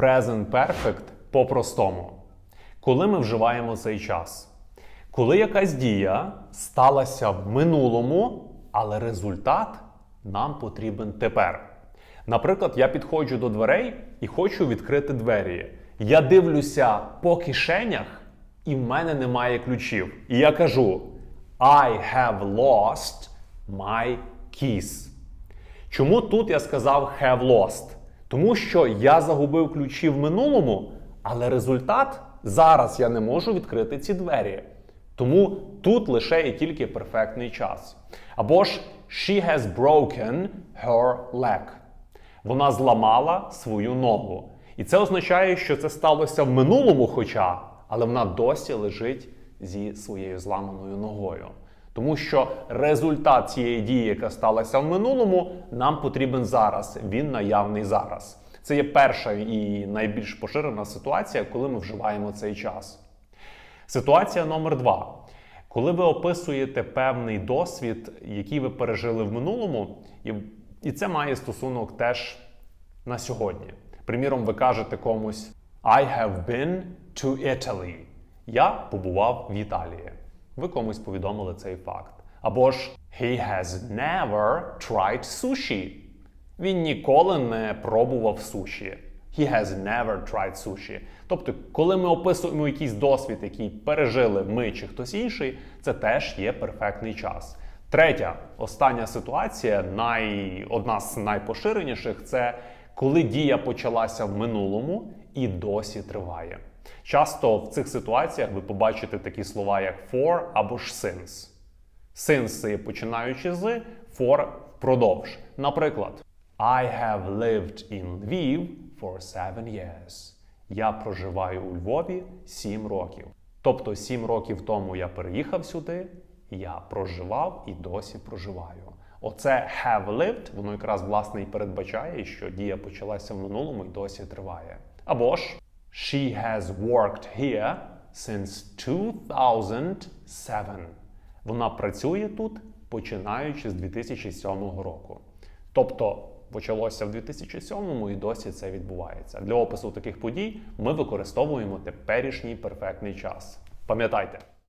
Present Perfect по-простому. Коли ми вживаємо цей час? Коли якась дія сталася в минулому, але результат нам потрібен тепер. Наприклад, я підходжу до дверей і хочу відкрити двері. Я дивлюся по кишенях, і в мене немає ключів. І я кажу: I have lost my keys. Чому тут я сказав have lost? Тому що я загубив ключі в минулому, але результат зараз я не можу відкрити ці двері. Тому тут лише є тільки перфектний час. Або ж she has broken her leg. Вона зламала свою ногу. І це означає, що це сталося в минулому, хоча, але вона досі лежить зі своєю зламаною ногою. Тому що результат цієї дії, яка сталася в минулому, нам потрібен зараз. Він наявний зараз. Це є перша і найбільш поширена ситуація, коли ми вживаємо цей час. Ситуація номер два. Коли ви описуєте певний досвід, який ви пережили в минулому, і, це має стосунок теж на сьогодні. Приміром, ви кажете комусь I have been to Italy. Я побував в Італії. Ви комусь повідомили цей факт. Або ж He has never tried sushi. Він ніколи не пробував суші. He has never tried sushi. Тобто, коли ми описуємо якийсь досвід, який пережили ми чи хтось інший, це теж є перфектний час. Третя, остання ситуація, най... одна з найпоширеніших, це коли дія почалася в минулому і досі триває. Часто в цих ситуаціях ви побачите такі слова, як for або ж since. Since це є починаючи з, for впродовж. Наприклад, I have lived in Lviv for seven years. Я проживаю у Львові 7 років. Тобто 7 років тому я переїхав сюди, я проживав і досі проживаю. Оце have lived, воно якраз власне і передбачає, що дія почалася в минулому і досі триває. Або ж She has worked here since 2007. Вона працює тут починаючи з 2007 року. Тобто почалося в 2007 і досі це відбувається. Для опису таких подій ми використовуємо теперішній перфектний час. Пам'ятайте,